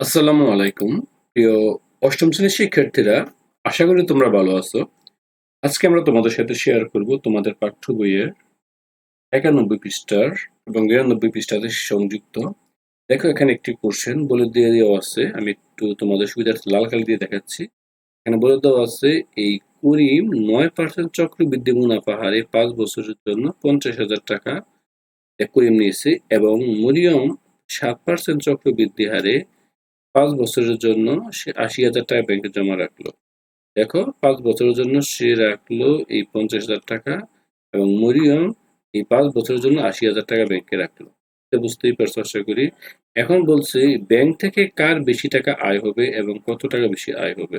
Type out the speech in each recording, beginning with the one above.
আসসালামু আলাইকুম। প্রিয় অষ্টম শ্রেণির শিক্ষার্থীরা, আশা করি তোমরা ভালো আছো। আজকে আমরা তোমাদের সাথে শেয়ার করব তোমাদের পাঠ্য বইয়ের একানব্বই পৃষ্ঠার এবং বিরানব্বই পৃষ্ঠাতে সংযুক্ত। দেখো, এখানে একটি কোশ্চেন বলে দিয়ে দেওয়া আছে। আমি একটু তোমাদের সুবিধার্থে লাল কালি দিয়ে দেখাচ্ছি। এখানে বলে দেওয়া আছে, এই করিম নয় পার্সেন্ট চক্রবৃদ্ধি মুনাফা হারে পাঁচ বছরের জন্য পঞ্চাশ হাজার টাকা করিম নিয়েছে এবং মরিয়ম সাত পার্সেন্ট চক্রবৃদ্ধি হারে পাঁচ বছরের জন্য সে আশি হাজার টাকা ব্যাংকে জমা রাখল। দেখো, পাঁচ বছরের জন্য সে রাখল এই পঞ্চাশ হাজার টাকা এবং মরিয়ম এই পাঁচ বছরের জন্য আশি হাজার টাকা ব্যাংকে রাখল। বুঝতেই পারছ আশা করি। এখন বলছে ব্যাংক থেকে কার বেশি টাকা আয় হবে এবং কত টাকা বেশি আয় হবে?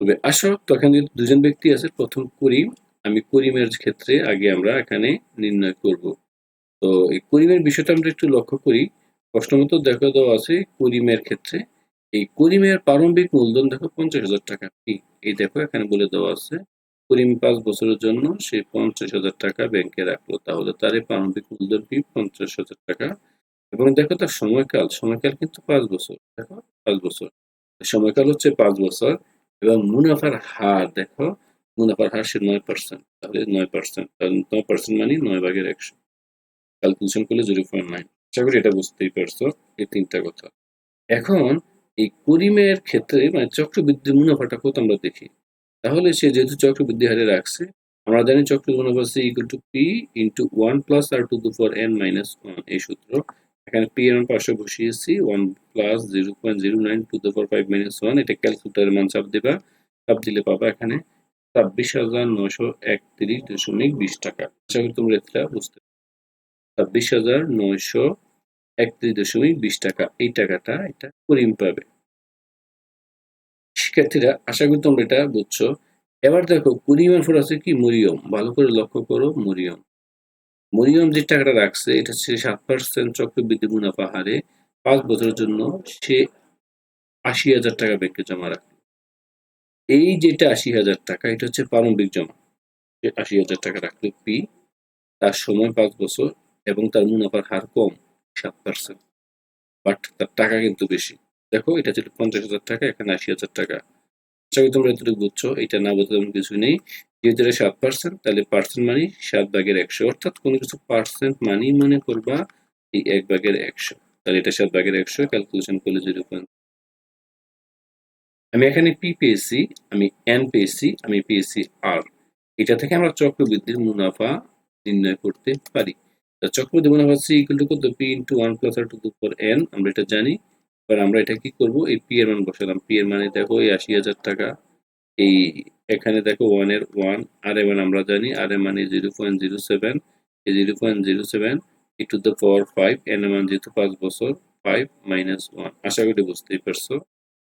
তবে আসো, তখন যদি দুজন ব্যক্তি আছে, প্রথম করিম, আমি করিমের ক্ষেত্রে আগে আমরা এখানে নির্ণয় করব। তো এই করিমের বিষয়টা আমরা একটু লক্ষ্য করি। প্রশ্নমত দেখো দেওয়া আছে করিমের ক্ষেত্রে। এই করিমের প্রারম্ভিক মূলধন দেখো পঞ্চাশ হাজার টাকা। কি? এই দেখো, এখানে বলে দেওয়া আছে, করিম পাঁচ বছরের জন্য সে পঞ্চাশ হাজার টাকা ব্যাংকে রাখল। তাহলে তার এই প্রারম্ভিক মূলধন কি? পঞ্চাশ হাজার টাকা। এবং দেখো তার সময়কাল সময়কাল কিন্তু পাঁচ বছর। দেখো, পাঁচ বছর। সময়কাল হচ্ছে পাঁচ বছর। এবং মুনাফার হার দেখো, মুনাফার হার সে নয় পার্সেন্ট তাহলে নয় পার্সেন্ট নয় পার্সেন্ট মানে নয় ভাগের একশো। ক্যালকুলেশন করলে জিরো পয়েন্ট নাইন আশা করি এটা বুঝতেই পারছ, এই তিনটা কথা। এখন এই করিমের ক্ষেত্রে মানে চক্রবৃদ্ধি মুনাফাটা কত আমরা দেখি? তাহলে সে যেহেতু চক্রবৃদ্ধি হারে রাখছে, আমরা জানি চক্রবৃদ্ধি মুনাফা C equal to P into one plus R to the power N minus one এই সূত্র। এখানে পি এর পাশে বসিয়েছি one plus zero point zero nine to the power five minus one এটা ক্যালকুলেটারের মান চাপ দেবা, চাপ দিলে পাবা এখানে ছাব্বিশ হাজার নশো একত্রিশ দশমিক বিশ টাকা। আশা করি তোমরা এটা বুঝতে ছাব্বিশ হাজার নয়শো একত্রিশ দশমিক বিশ টাকা। এই টাকাটা এটা করিম পাবে। শিক্ষার্থীরা, আশা করি তোমরা এটা বুঝছ। এবার দেখো করিমের পর আছে কি? মরিয়ম। ভালো করে লক্ষ্য করো, মরিয়ম। মরিয়ম যে টাকাটা রাখছে, এটা হচ্ছে সাত পার্সেন্ট চক্রবৃদ্ধি মুনাফা হারে পাঁচ বছরের জন্য সে আশি হাজার টাকা ব্যাংকে জমা রাখে। এই যেটা আশি হাজার টাকা, এটা হচ্ছে প্রারম্ভিক জমা। আশি হাজার টাকা রাখল পি তার সময় পাঁচ বছর এবং তার মুনাফার হার কম। সাত পার্সেন্ট বাট তার টাকা কিন্তু বেশি। দেখো, এটা ছিল পঞ্চাশ হাজার টাকা, এখানে আশি হাজার টাকা। আশা করি তোমরা এতটুকু বুঝছ, এটা না বলতে তেমন কিছু নেই। যেহেতু এটা সাত পার্সেন্ট তাহলে পার্সেন্ট মানি সাত ভাগের একশো। অর্থাৎ কোনো কিছু পার্সেন্ট মানি মানে করবা এই এক ভাগের একশো। তাহলে এটা সাত ভাগের একশো ক্যালকুলেশন করলে জিরো পয়েন্ট আমি এখানে পি পেয়েছি, আমি এন পেয়েছি, আমি পেয়েছি আর এটা থেকে আমরা চক্রবৃদ্ধির মুনাফা নির্ণয় করতে পারি। চক্রবর্তী মুনাফা সি ইকুয়াল টু কত? P into one plus R to power N আমরা এটা জানি। এবার আমরা এটা কি করব? এই পি এর মান বসালাম। পি এর মানে দেখো এই আশি হাজার টাকা। এই এখানে দেখো ওয়ানের ওয়ান আর এর মান আমরা জানি। আর এর মানে জিরো পয়েন্ট জিরো সেভেন এই zero point zero seven E to the power five N এর মান যেহেতু পাঁচ বছর ফাইভ মাইনাস ওয়ান আশা করি বুঝতেই পারছ।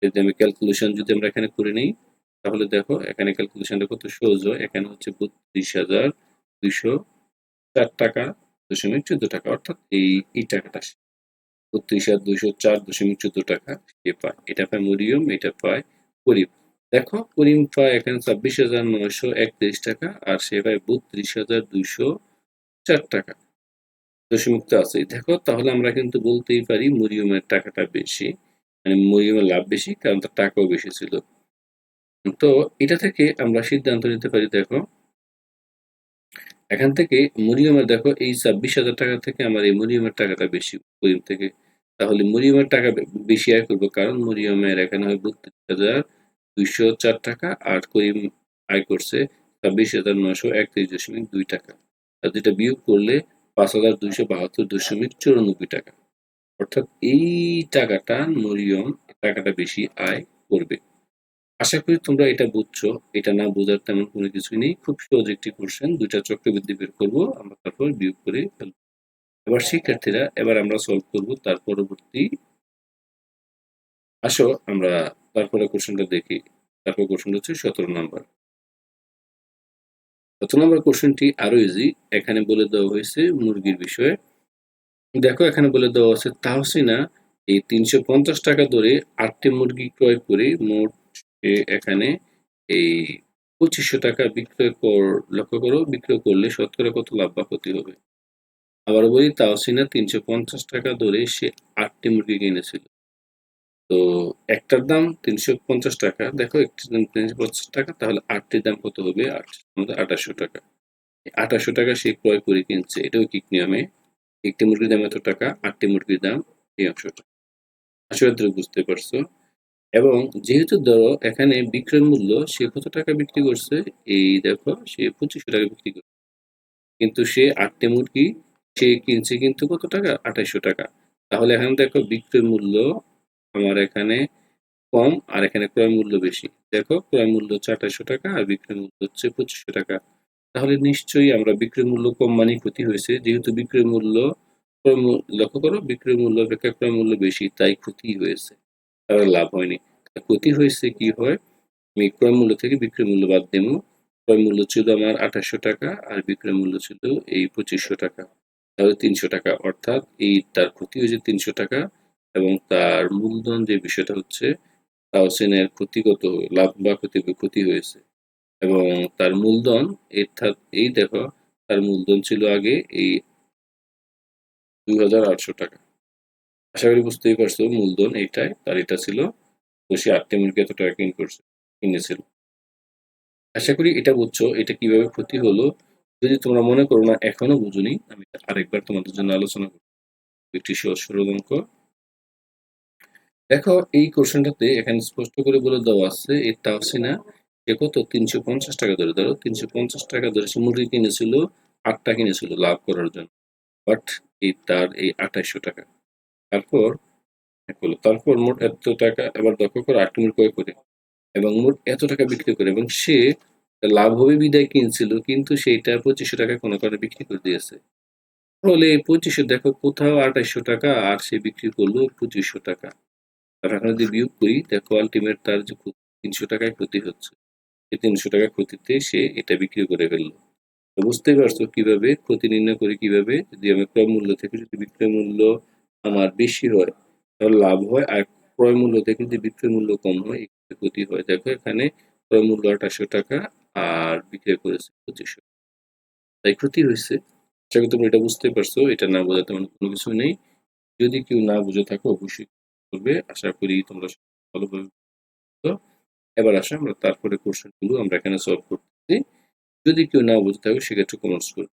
যদি আমি ক্যালকুলেশন যদি আমরা এখানে করে নিই, তাহলে দেখো এখানে ক্যালকুলেশনটা কত সহজ এখানে হচ্ছে বত্রিশ হাজার দুইশো চার টাকা। দশমিক চোদ্দ টাকা, অর্থাৎ এই এই টাকাটা বত্রিশ হাজার দুইশো চার দশমিক চোদ্দ টাকা সে পায়। এটা পায় মরিয়ম, এটা পায় করিম। দেখো, করিম পায় এখানে ছাব্বিশ হাজার নয়শো একত্রিশ টাকা আর সে পায় বত্রিশ হাজার দুইশো চার টাকা। দশমিক তো আছে। দেখো, তাহলে আমরা কিন্তু বলতেই পারি মরিয়মের টাকাটা বেশি মানে মরিয়মের লাভ বেশি, কারণ তার টাকাও বেশি ছিল। তো এটা থেকে আমরা সিদ্ধান্ত নিতে পারি, দেখো এখান থেকে মরিয়মের দেখো, এই ছাব্বিশ হাজার টাকা থেকে আমার এই মরিয়মের টাকাটা বেশি করিম থেকে। তাহলে মরিয়মের টাকা বেশি আয় করব কারণ মরিয়মের এখানে হয় বত্রিশ হাজার দুইশো চার টাকা আর করিম আয় করছে ছাব্বিশ হাজার নশো একত্রিশ দশমিক দুই টাকা। আর যেটা বিয়োগ করলে পাঁচ হাজার দুইশো বাহাত্তর দশমিক চুরানব্বই টাকা। অর্থাৎ এই টাকাটা মরিয়ম, টাকাটা বেশি আয় করবে। আশা করি তোমরা এটা বুঝছ। এটা না বোঝার তেমন কোনো কিছু নেই। খুব সহজ একটি কোশ্চেন দুইটা চক্রবৃদ্ধি বের করব। আমরা তারপর বিয়োগ করে ফেলব। এবার শিক্ষার্থীরা, এবার আমরা সলভ করব তার পরবর্তী। আসো, আমরা তারপরে কোশ্চেনটা দেখি। তারপর কোশ্চেনটা হচ্ছে সতেরো নম্বর সতেরো নাম্বার কোশ্চেনটি আরও ইজি এখানে বলে দেওয়া হয়েছে মুরগির বিষয়ে। দেখো, এখানে বলে দেওয়া আছে তাহসিনা এই তিনশো পঞ্চাশ টাকা ধরে আটটি মুরগি ক্রয় করে মোট এখানে এই পঁচিশশো টাকা বিক্রয় কর, লক্ষ্য করো, বিক্রয় করলে শতকরা কত লাভ বা ক্ষতি হবে? আবার বলি তাওসিনা তিনশো পঞ্চাশ টাকা ধরে সে আটটি মুরগি কিনেছিল। তো একটার দাম তিনশো পঞ্চাশ টাকা। দেখো একটির দাম তিনশো পঞ্চাশ টাকা, তাহলে আটটির দাম কত হবে? আঠাশশো টাকা। আঠাশশো টাকা সে ক্রয় করে কিনছে। এটাও কি নিয়মে। একটি মুরগির দাম এত টাকা, আটটি মুরগির দাম এই অংশটা। আশা করি বুঝতে পারছ। এবং যেহেতু ধরো এখানে বিক্রয় মূল্য সে কত টাকা বিক্রি করছে? এই দেখো, সে পঁচিশশো টাকা বিক্রি করছে। কিন্তু সে আটটি মুরগি, সে কিনছে কিন্তু কত টাকা? আঠাইশশো টাকা। তাহলে এখানে দেখো বিক্রয় মূল্য আমার এখানে কম আর এখানে ক্রয় মূল্য বেশি। দেখো, ক্রয় মূল্য হচ্ছে আঠাইশশো টাকা আর বিক্রয় মূল্য হচ্ছে পঁচিশশো টাকা। তাহলে নিশ্চয়ই আমরা বিক্রয় মূল্য কম মানে ক্ষতি হয়েছে। যেহেতু বিক্রয় মূল্য লক্ষ্য করো, বিক্রয় মূল্য অপেক্ষা ক্রয় মূল্য বেশি, তাই ক্ষতি হয়েছে। তাহলে লাভ হয়নি। ক্ষতি হয়েছে কি হয়? আমি ক্রয় মূল্য থেকে বিক্রয় মূল্য বাদ দেবো। ক্রয় মূল্য ছিল আমার আঠাশশো টাকা আর বিক্রয় মূল্য ছিল এই পঁচিশশো টাকা। তাহলে তিনশো টাকা। অর্থাৎ এই তার ক্ষতি হয়েছে তিনশো টাকা এবং তার মূলধন যে বিষয়টা হচ্ছে তাওসিনের ক্ষতিগত লাভ বা ক্ষতি ক্ষতি হয়েছে। এবং তার মূলধন অর্থাৎ এই দেখো, তার মূলধন ছিল আগে এই দুই হাজার আটশো টাকা। আশা করি বুঝতেই পারছ, মূলধন এইটাই। তার এটা ছিল তো সে আটটি মুরগি এত টাকা কিন করছে, কিনেছিল। আশা করি এটা বুঝছ, এটা কীভাবে ক্ষতি হলো। যদি তোমরা মনে করো না, এখনও বুঝুনি, আমি আরেকবার তোমাদের জন্য আলোচনা করব। একটি সরল অঙ্ক। দেখো, এই কোশ্চেনটাতে এখানে স্পষ্ট করে বলে দেওয়া আছে এই তাওসিনা এ কত? তিনশো পঞ্চাশ টাকা ধরে। ধরো, তিনশো পঞ্চাশ টাকা ধরে সে মুরগি কিনেছিল, আটটা কিনেছিল লাভ করার জন্য। বাট এই তার এই আঠাইশশো টাকা। তারপর হলো, তারপর মোট এত টাকা, এবার দক্ষ করে আট মুরগি ক্রয় করে এবং মোট এত টাকা বিক্রি করে, এবং সে লাভ হবে বিদায় কিনছিল, কিন্তু সেইটা পঁচিশশো টাকা কোনো কারণে বিক্রি করে দিয়েছে। এই পঁচিশশো, দেখো কোথাও আঠাইশশো টাকা, আর সে বিক্রি করল পঁচিশশো টাকা। আর এখন যদি বিয়োগ করি, দেখো আলটিমেট তার যে তিনশো টাকায় ক্ষতি হচ্ছে। এই তিনশো টাকা ক্ষতিতে সে এটা বিক্রি করে ফেলল। বুঝতেই পারছ কীভাবে? ক্ষতি নির্ণয় করে কীভাবে? যদি আমি ক্রয় মূল্য থেকে যদি বিক্রয় মূল্য আমার বেশি হয় লাভ হয় আর ক্রয় মূল্য থেকে বিক্রয় মূল্য কম হয় এক্ষেত্রে ক্ষতি হয়। দেখো এখানে ক্রয় মূল্য আঠাশশো টাকা আর বিক্রয় করেছে পঁচিশশো। তাই ক্ষতি হয়েছে আশা করি তোমরা এটা বুঝতে পারছ, এটা না বোঝাতে মানে কোনো কিছু নেই। যদি কেউ না বুঝে থাকো, অবশ্যই করবে। আশা করি তোমরা ভালোভাবে। এবার আসো, আমরা তারপরে কোশ্চেনগুলো আমরা এখানে সলভ করতেছি। যদি কেউ না বুঝতে থাকো, সেক্ষেত্রে কমেন্টস করবে